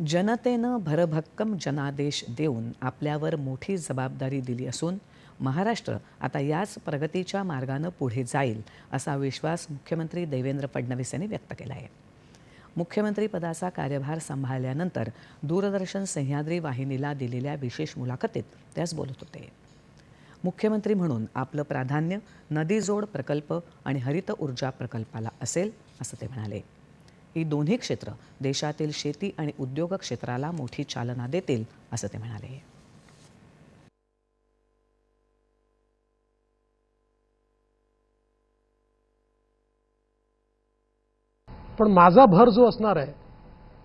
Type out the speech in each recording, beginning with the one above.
जनतेनं भरभक्कम जनादेश देऊन आपल्यावर मोठी जबाबदारी दिली असून महाराष्ट्र आता याच प्रगतीच्या मार्गानं पुढे जाईल असा विश्वास मुख्यमंत्री देवेंद्र फडणवीस यांनी व्यक्त केला आहे. मुख्यमंत्रीपदाचा कार्यभार सांभाळल्यानंतर दूरदर्शन सह्याद्री वाहिनीला दिलेल्या विशेष मुलाखतीत ते आज बोलत होते. मुख्यमंत्री म्हणून आपलं प्राधान्य नदीजोड प्रकल्प आणि हरित ऊर्जा प्रकल्पाला असेल असं ते म्हणाले. ही दोन्ही क्षेत्र देशातील शेती आणि उद्योग क्षेत्राला मोठी चालना देतील असं ते म्हणाले. पण माझा भर जो असणार आहे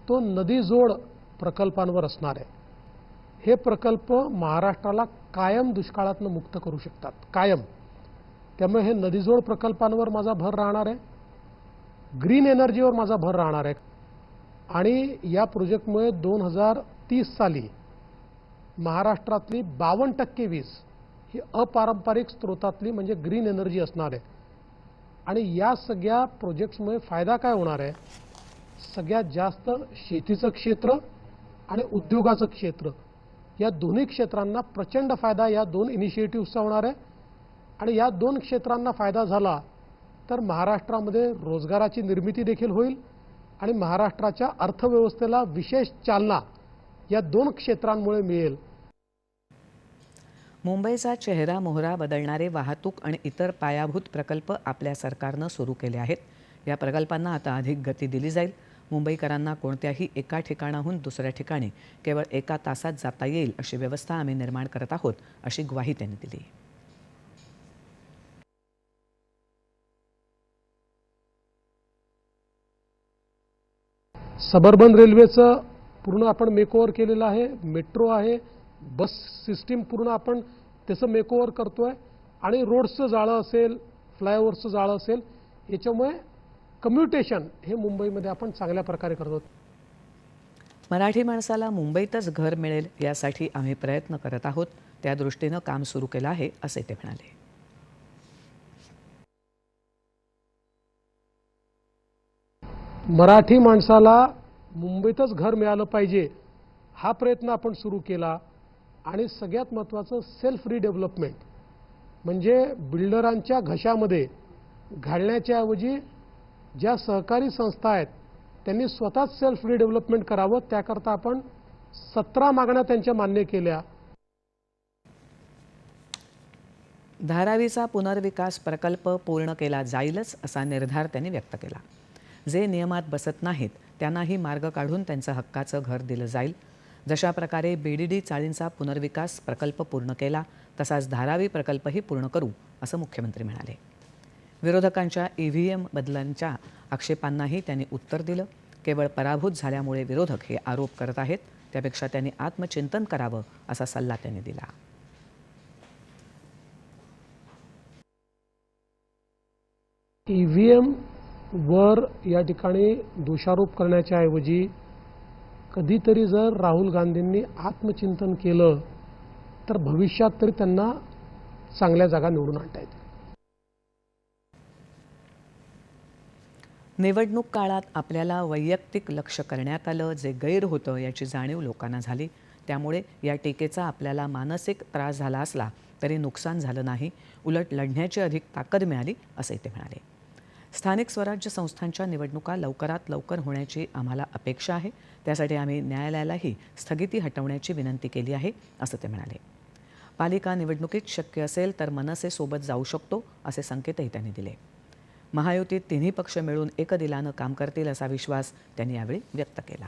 तो नदीजोड प्रकल्पांवर असणार आहे. हे प्रकल्प महाराष्ट्राला कायम दुष्काळातनं मुक्त करू शकतात कायम. त्यामुळे हे नदीजोड प्रकल्पांवर माझा भर राहणार आहे. ग्रीन एनर्जीवर माझा भर राहणार आहे. आणि या प्रोजेक्टमुळे दोन हजार तीस साली महाराष्ट्रातली बावन्न टक्के वीज ही अपारंपरिक स्रोतातली म्हणजे ग्रीन एनर्जी असणार आहे. आणि या सगळ्या प्रोजेक्ट्समुळे फायदा काय होणार आहे? सगळ्यात जास्त शेतीचं क्षेत्र आणि उद्योगाचं क्षेत्र. या दोन्ही क्षेत्रांना प्रचंड फायदा या दोन इनिशिएटिव्हचा होणार आहे. आणि या दोन क्षेत्रांना फायदा झाला तर महाराष्ट्रामध्ये रोजगाराची निर्मिती देखील होईल आणि महाराष्ट्राच्या अर्थव्यवस्थेला विशेष चालना या दोन क्षेत्रांमुळे मिळेल. मुंबईचा चेहरा मोहरा बदलणारे वाहतूक आणि इतर पायाभूत प्रकल्प आपल्या सरकारनं सुरू केले आहेत. या प्रकल्पांना आता अधिक गती दिली जाईल. मुंबईकरांना कोणत्याही एका ठिकाणाहून दुसऱ्या ठिकाणी केवळ एका तासात जाता येईल अशी व्यवस्था आम्ही निर्माण करत आहोत अशी ग्वाही त्यांनी दिली. सबर्बन रेल्वेचं पूर्ण आपण मेकओव्हर केलेलं आहे मेट्रो आहे बस सिस्टीम पूर्ण आपण त्याचं मेकओव्हर करतोय. आणि रोड्सचं जाळं असेल फ्लायओव्हरचं जाळं असेल याच्यामुळे कम्युटेशन हे मुंबईमध्ये आपण चांगल्या प्रकारे करतो मराठी माणसाला मुंबईतच घर मिळेल यासाठी आम्ही प्रयत्न करत आहोत. त्या दृष्टीनं काम सुरू केलं आहे असे ते म्हणाले. मराठी माणसाला मुंबईतच घर मिळालं पाहिजे हा प्रयत्न आपण सुरू केला. आणि सगळ्यात महत्त्वाचं सेल्फ रिडेव्हलपमेंट म्हणजे बिल्डरांच्या घशामध्ये घालण्याच्या ऐवजी ज्या सहकारी संस्था आहेत त्यांनी स्वतःच सेल्फ रिडेव्हलपमेंट करावं. त्याकरता आपण सतरा मागण्या त्यांच्या मान्य केल्या. धारावीचा पुनर्विकास प्रकल्प पूर्ण केला जाईलच असा निर्धार त्यांनी व्यक्त केला. जे नियमात बसत नाहीत त्यांनाही मार्ग काढून त्यांचं हक्काचं घर दिलं जाईल. जशा प्रकारे बीडीडी चाळींचा पुनर्विकास प्रकल्प पूर्ण केला तसाच धारावी प्रकल्पही पूर्ण करू असं मुख्यमंत्री म्हणाले. विरोधकांच्या ई व्ही एम बदलांच्या आक्षेपांनाही त्यांनी उत्तर दिलं. केवळ पराभूत झाल्यामुळे विरोधक हे आरोप करत आहेत त्यापेक्षा त्यांनी आत्मचिंतन करावं असा सल्ला त्यांनी दिला. ई व्ही एम वर या ठिकाणी दोषारोप करण्याच्या ऐवजी कधीतरी जर राहुल गांधींनी आत्मचिंतन केलं तर भविष्यात तरी त्यांना चांगल्या जागा निवडून आणता येतील. निवडणूक काळात आपल्याला वैयक्तिक लक्ष करण्यात आलं जे गैर होतं याची जाणीव लोकांना झाली. त्यामुळे या टीकेचा आपल्याला मानसिक त्रास झाला असला तरी नुकसान झालं नाही उलट लढण्याची अधिक ताकद मिळाली असंही ते म्हणाले. स्थानिक स्वराज्य संस्थांच्या निवडणुका लवकरात लवकर होण्याची आम्हाला अपेक्षा आहे. त्यासाठी आम्ही न्यायालयालाही स्थगिती हटवण्याची विनंती केली आहे असं ते म्हणाले. पालिका निवडणुकीत शक्य असेल तर मनसेसोबत जाऊ शकतो असे संकेतही त्यांनी दिले. महायुतीत तिन्ही पक्ष मिळून एकदिलानं काम करतील असा विश्वास त्यांनी यावेळी व्यक्त केला.